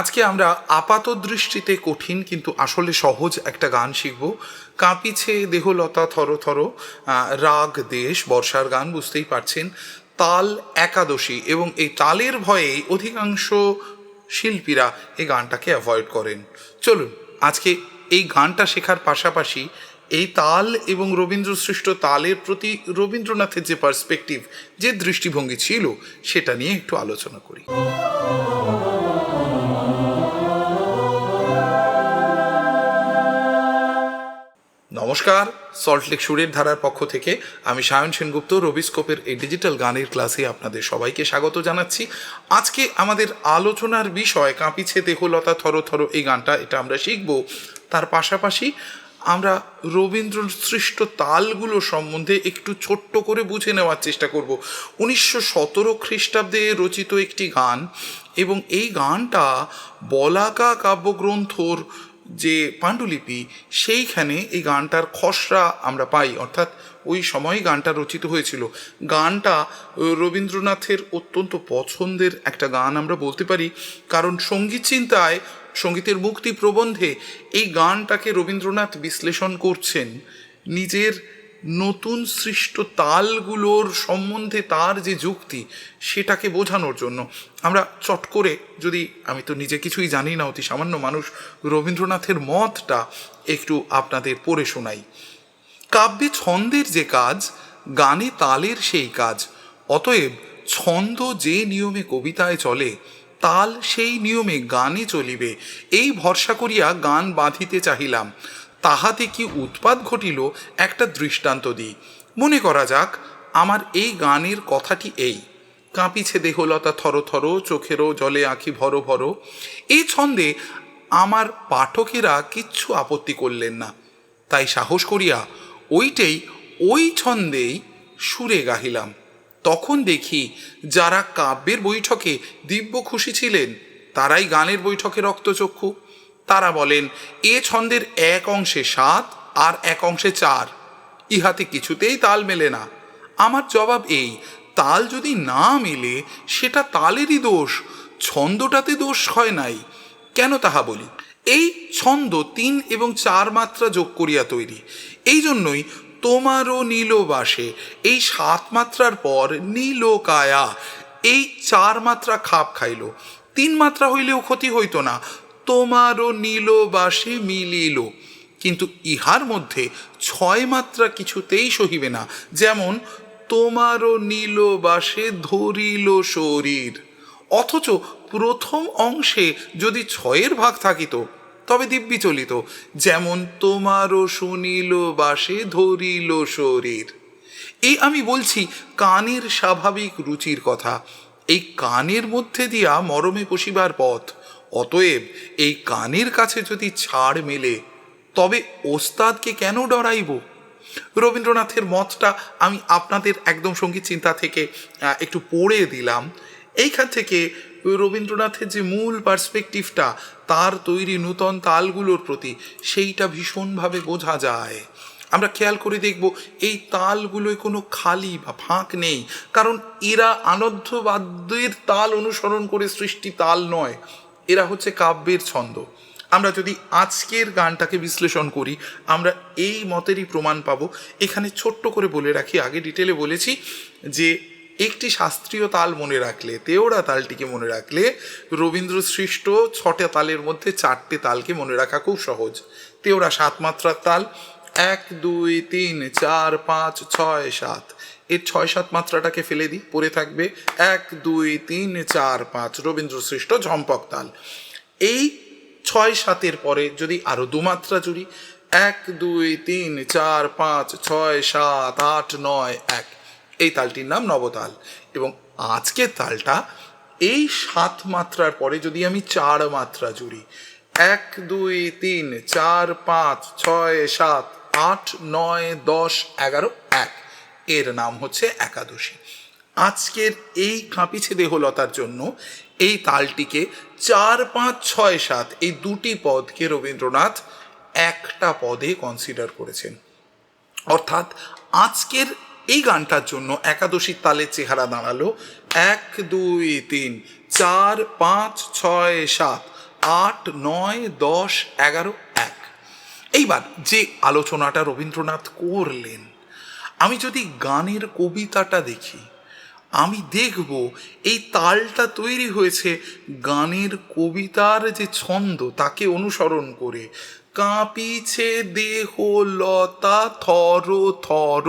আজকে আমরা আপাত দৃষ্টিতে কঠিন কিন্তু আসলে সহজ একটা গান শিখব। কাঁপিছে দেহলতা থর থর রাগ, দেশ, বর্ষার গান বুঝতেই পারছেন। তাল একাদশী এবং এই তালের ভয়েই অধিকাংশ শিল্পীরা এই গানটাকে অ্যাভয়েড করেন। চলুন, আজকে এই গানটা শেখার পাশাপাশি এই তাল এবং রবীন্দ্র সৃষ্ট তালের প্রতি রবীন্দ্রনাথের যে পার্সপেক্টিভ যে দৃষ্টিভঙ্গি ছিল, সেটা নিয়ে একটু আলোচনা করি। নমস্কার সল্টলেক সুরের ধারার পক্ষ থেকে আমি সায়ন সেনগুপ্ত রবিস্কোপের এই ডিজিটাল গানের ক্লাসে আপনাদের সবাইকে স্বাগত জানাচ্ছি। আজকে আমাদের আলোচনার বিষয় কাঁপিছে দেহলতা থর থর এই গানটা, এটা আমরা শিখব। তার পাশাপাশি আমরা রবীন্দ্র সৃষ্ট তালগুলো সম্বন্ধে একটু ছোট্ট করে বুঝে নেওয়ার চেষ্টা করব। উনিশশো সতেরো খ্রিস্টাব্দে রচিত একটি গান এবং এই গানটা বলাকা কাব্যগ্রন্থর যে পাণ্ডুলিপি, সেইখানে এই গানটার খসড়া আমরা পাই। অর্থাৎ ওই সময় গানটা রচিত হয়েছিল। গানটা রবীন্দ্রনাথের অত্যন্ত পছন্দের একটা গান আমরা বলতে পারি। কারণ সংগীত চিন্তায়, সঙ্গীতের মুক্তি প্রবন্ধে এই গানটাকে রবীন্দ্রনাথ বিশ্লেষণ করছেন। নিজের নতুন সৃষ্ট তালগুলোর সম্বন্ধে তার যে যুক্তি, সেটাকে বোঝানোর জন্য। আমরা চট করে যদি, আমি তো নিজে কিছুই জানি না, অতি সামান্য মানুষ, রবীন্দ্রনাথের মতটা একটু আপনাদের পড়ে শোনাই। কাব্যে ছন্দের যে কাজ, গানে তালের সেই কাজ। অতএব ছন্দ যে নিয়মে কবিতায় চলে, তাল সেই নিয়মে গানে চলিবে। এই ভরসা করিয়া গান বাঁধিতে চাহিলাম। তাহাতে কি উৎপাদ ঘটিল একটা দৃষ্টান্ত দিই। মনে করা যাক, আমার এই গানের কথাটি এই। কাঁপিছে দেহলতা থর থর, চোখেরও জলে আঁখি ভরো ভরো। এই ছন্দে আমার পাঠকেরা কিচ্ছু আপত্তি করলেন না। তাই সাহস করিয়া ওইটাই ওই ছন্দেই সুরে গাহিলাম। তখন দেখি যারা কাব্যের বৈঠকে দিব্য খুশি ছিলেন, তারাই গানের বৈঠকে রক্তচক্ষু। তারা বলেন, এ ছন্দের এক অংশে সাত আর এক অংশে চার। ইহাতে কিছুতেই তাল মেলে না। আমার জবাব এই, তাল যদি না মেলে, সেটা তালেরই দোষ। ছন্দটাতে দোষ হয় নাই। কেন তাহা বলি? এই ছন্দ তিন এবং চার মাত্রা যোগ করিয়া তৈরি। এই জন্যই তোমারও নীলবাসে এই সাত মাত্রার পর নীল কায়া এই চার মাত্রা খাপ খাইল। তিন মাত্রা হইলেও ক্ষতি হইতো না। তোমারও নীলবাসে মিলিল। কিন্তু ইহার মধ্যে ছয় মাত্রা কিছুতেই সহিবে না। যেমন, তোমারও নীলবাসে ধরিল শরীর। অথচ প্রথম অংশে যদি ছয়ের ভাগ থাকিত, তবে দিব্যি চলিত। যেমন, তোমারও শুনিল বাসে ধরিল শরীর। এই আমি বলছি কানের স্বাভাবিক রুচির কথা। এই কানের মধ্যে দিয়া মরমে পশিবার পথ। অতএব এই কানের কাছে যদি ছাড় মেলে, তবে ওস্তাদকে কেন ডরাইব? রবীন্দ্রনাথের মতটা আমি আপনাদের একদম সংগীত চিন্তা থেকে একটু পড়ে দিলাম। এইখান থেকে রবীন্দ্রনাথের যে মূল পার্সপেক্টিভটা, তার তৈরি নূতন তালগুলোর প্রতি সেইটা ভীষণভাবে বোঝা যায়। আমরা খেয়াল করে দেখব, এই তালগুলোয় কোনো খালি বা ফাঁক নেই, কারণ এরা আনন্দবাদ্যের তাল অনুসরণ করে সৃষ্টি তাল নয়। এরা হচ্ছে কাব্যের ছন্দ। আমরা যদি আজকের গানটাকে বিশ্লেষণ করি, আমরা এই মতেরই প্রমাণ পাবো। এখানে ছোট্ট করে বলে রাখি, আগে ডিটেলে বলেছি যে একটি শাস্ত্রীয় তাল মনে রাখলে, তেওড়া তালটিকে মনে রাখলে রবীন্দ্র সৃষ্ট ছটা তালের মধ্যে চারটে তালকে মনে রাখা খুব সহজ। তেওড়া সাত মাত্রার তাল, এক, দুই, তিন, চার, পাঁচ, ছয়, সাত। এর ছয় সাত মাত্রাটাকে ফেলে দিই, পড়ে থাকবে এক, দুই, তিন, চার, পাঁচ রবীন্দ্র সৃষ্ট ঝম্পক তাল। এই ছয় সাতের পরে যদি আরও দু মাত্রা জুড়ি, এক, দুই, তিন, চার, পাঁচ, ছয়, সাত, আট, নয়, এক, এই তালটির নাম নবতাল। এবং আজকের তালটা এই সাত মাত্রার পরে যদি আমি চার মাত্রা জুড়ি, এক, দুই, তিন, চার, পাঁচ, ছয়, সাত, আট, নয়, দশ, এগারো, এক এর নাম হচ্ছে একাদশী। আজকের এই কাঁপিছে দেহলতার জন্য এই তালটিকে চার, পাঁচ, ছয়, সাত এই দুটি পদকে রবীন্দ্রনাথ একটা পদে কনসিডার করেছেন। অর্থাৎ আজকের এই গানটার জন্য একাদশীর তালের চেহারা দাঁড়াল এক, দুই, তিন, চার, পাঁচ, ছয়, সাত, আট, নয়, দশ, এগারো, এক। এইবার যে আলোচনাটা রবীন্দ্রনাথ করলেন আমি যদি গানের কবিতাটা দেখি, আমি দেখব এই তালটা তৈরি হয়েছে গানের কবিতার যে ছন্দ, তাকে অনুসরণ করে। কাঁপিছে দেহ লতা থর থর।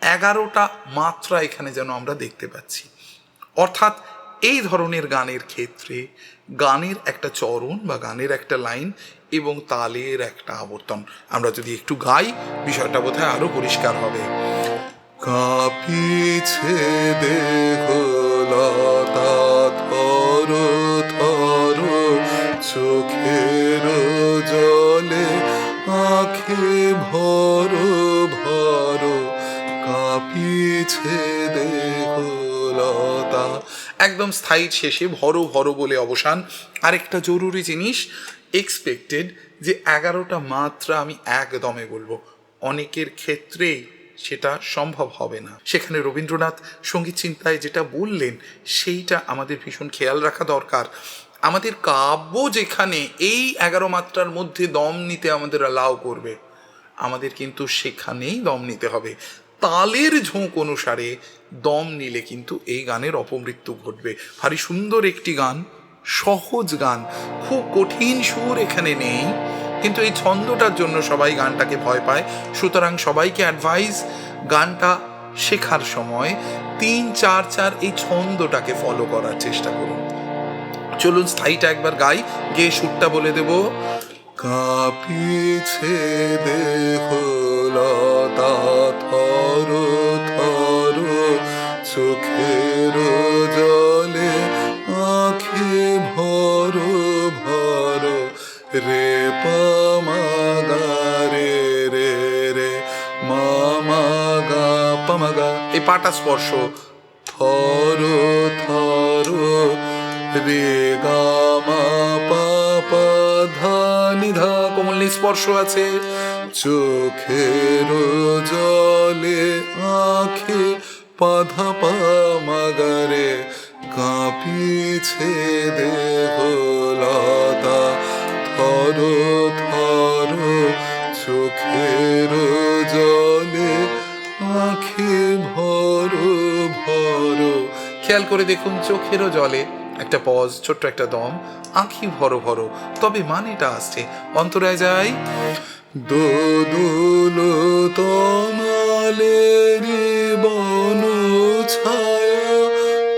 এগারোটা মাত্রা এখানে যেন আমরা দেখতে পাচ্ছি। অর্থাৎ এই ধরনের গানের ক্ষেত্রে গানের একটা চরণ বা গানের একটা লাইন এবং তালের একটা আবর্তন। আমরা যদি একটু গাই, বিষয়টা বোধহয় আরও পরিষ্কার হবে। কাঁপিছে চোখের জলে আখে একদম স্থায়ী শেষে ভরো ভরো বলে অবসান। আরেকটা জরুরি জিনিস এক্সপেক্টেড যে এগারোটা মাত্রা আমি একদমে বলব। অনেকের ক্ষেত্রেই সেটা সম্ভব হবে না। সেখানে রবীন্দ্রনাথ সংগীত চিন্তায় যেটা বললেন, সেইটা আমাদের ভীষণ খেয়াল রাখা দরকার। আমাদের কাব্য যেখানে এই এগারো মাত্রার মধ্যে দম নিতে আমাদের অ্যালাউ করবে, আমাদের কিন্তু সেখানেই দম নিতে হবে। তালের ঝোঁক অনুসারে দম নিলে কিন্তু এই গানের অপমৃত্যু ঘটবে। ভারী সুন্দর একটি গান, সহজ গান, খুব কঠিন সুর এখানে নেই, কিন্তু এই ছন্দটার জন্য সবাই গানটাকে ভয় পায়। সুতরাং সবাইকে অ্যাডভাইস গানটা শেখার সময় তিন, চার চার এই ছন্দটাকে ফলো করার চেষ্টা করুন। চলুন স্থায়ীটা একবার গাই, গিয়ে সুরটা বলে দেব। কাঁপিছে দেহ লতা থর থর। চোখের জলে আখে ভর ভর, রে পামাগা রে রে রে, মামা গা পামাগা এই পাটা স্পর্শ। থর থর, রে গা, মা, পা ধা নিধা কোমল স্পর্শ আছে। চোখের জলে আখে পাধা পা মাগারে কাঁপিছে দেহ লতা থর থর চোখের জলে আখে ভর ভর। খেয়াল করে দেখুন চোখেরও জলে একটা পজ, ছোট্ট একটা দম, আঁখি ভরো ভরো। তবে মানেটা আসছে, অন্তরায় যাই। দোদুল তোমালের বন ছায়া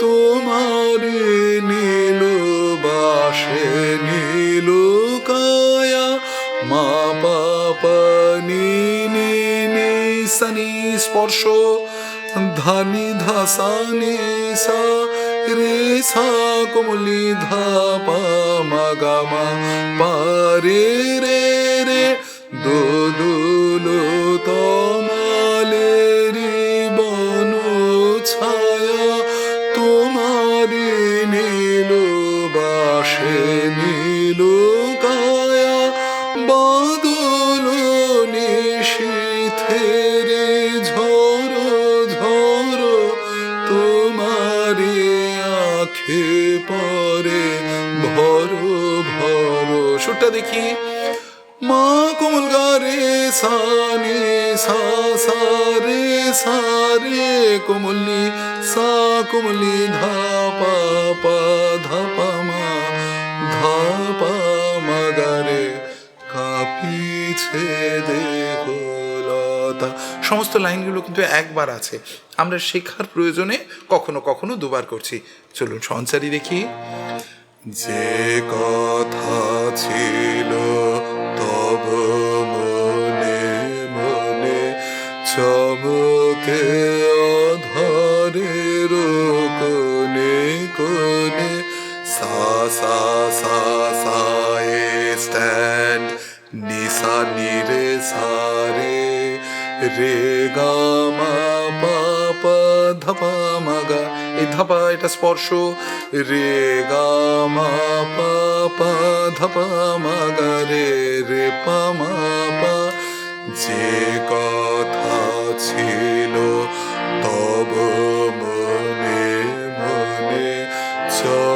তোমার নীল বাসে নীল কায়া, মা পাপা নি নি নি সানি স্পর্শ, ধানি ধাসানি সা রে সা কোমলি ধা পা মা গা মা পা রে রে দো কোমলি ধা পা পা ধা মা ধা পা মা গা রে কাঁপিছে দেহ লতা সমস্ত লাইনগুলো কিন্তু একবার আছে। আমরা শেখার প্রয়োজনে কখনো কখনো দুবার করছি। চলুন সঞ্চারী দেখি। যে কথা ছিল তব মনে মনে চমকে অধরের সা সা সা সা এ স্ট্যান্ড নিসা নিরে সারে রে গা মা পা পা ধাপা মাগা এই ধাপা এটা স্পর্শ রে গা মা পা পা ধাপা মাগা রে রে পা মা পা যে কথা ছিল তব মনে মনে চমকে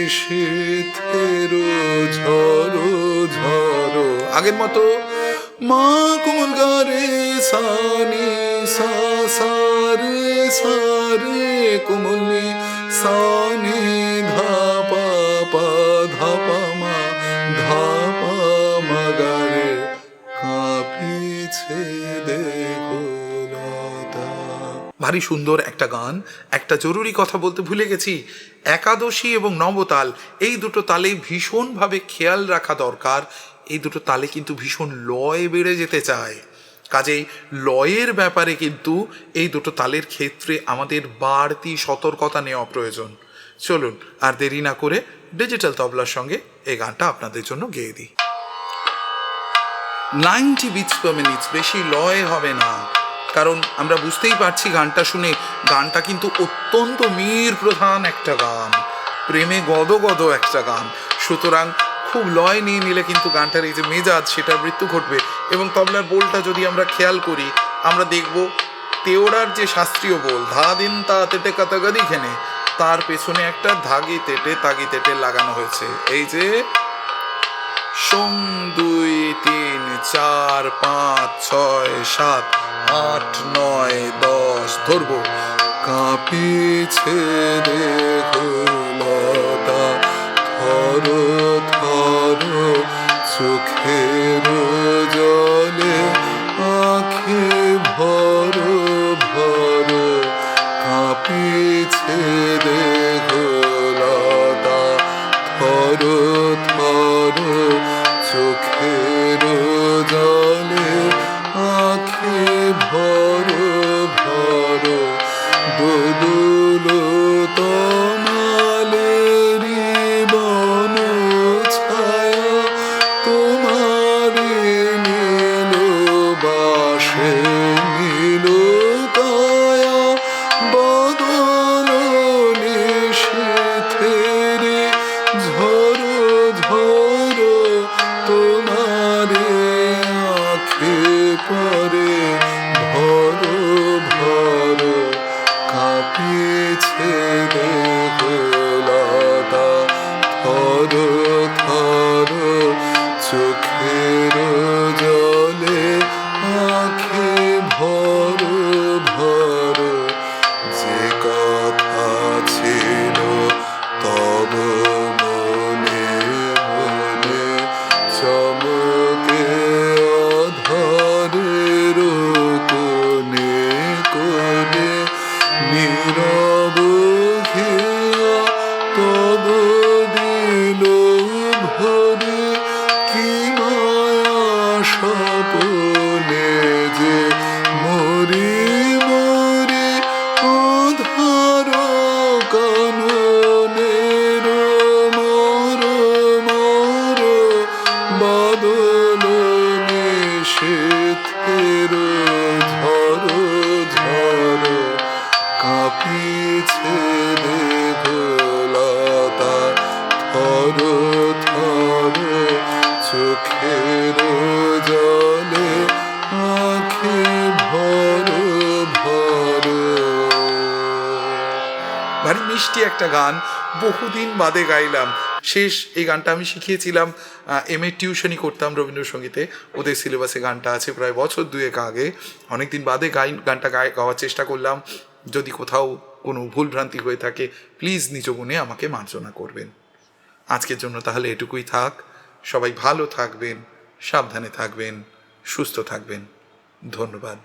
নিষেধের ঝড়ো ঝড়ো আগের মতো মা কোমল গারে, সানি সা সারে সা রে। কোমলি সানি ধাপা পা পা ভারী সুন্দর একটা গান, একটা জরুরি কথা বলতে ভুলে গেছি। একাদশী এবং নবতাল, এই দুটো তালে ভীষণভাবে খেয়াল রাখা দরকার। এই দুটো তালে কিন্তু ভীষণ লয় বেড়ে যেতে চায়। কাজেই লয়ের ব্যাপারে কিন্তু এই দুটো তালের ক্ষেত্রে আমাদের বাড়তি সতর্কতা নেওয়া প্রয়োজন। চলুন, আর দেরি না করে ডিজিটাল তবলার সঙ্গে এই গানটা আপনাদের জন্য গেয়ে দিই। নাইনটি বিটস পার মিনিটস বেশি লয় হবে না। কারণ আমরা বুঝতেই পারছি গানটা শুনে, গানটা কিন্তু অত্যন্ত মীর প্রধান একটা গান। প্রেমে গদ গদ একটা গান। সুতরাং খুব লয় নিয়ে নিলে কিন্তু গানটার এই যে মেজাজ, সেটার মৃত্যু ঘটবে। এবং তবলার বোলটা যদি আমরা খেয়াল করি, আমরা দেখব তেওড়ার যে শাস্ত্রীয় বোল, ধা দিন তা তেটে কাতাগাদি খেনে তার পেছনে একটা ধাগি তেটে তাগি তেটে লাগানো হয়েছে। এই যে সোম দুই তিন চার পাঁচ ছয় সাত আট নয় দশ ধরবো। কাঁপিছে দেখো লতা থর থর চোখের জলে আখে ভর ভর। কাঁপিছে দেখো চোখের বাদল নিষেধের ঝর ঝর কাঁপিছে দেখলতা থর থর চোখের জলে আখে ভর ভর ভারী মিষ্টি একটা গান বহুদিন বাদে গাইলাম শেষ এই গানটা আমি শিখিয়েছিলাম এম এ টিউশনই করতাম রবীন্দ্রসঙ্গীতে। ওদের সিলেবাসে গানটা আছে প্রায় বছর দুয়েক আগে। অনেকদিন বাদে গাই গানটা গায়ে গাওয়ার চেষ্টা করলাম। যদি কোথাও কোনো ভুলভ্রান্তি হয়ে থাকে প্লিজ নিজ গুণে আমাকে মার্জনা করবেন। আজকের জন্য তাহলে এটুকুই থাক। সবাই ভালো থাকবেন, সাবধানে থাকবেন, সুস্থ থাকবেন। ধন্যবাদ।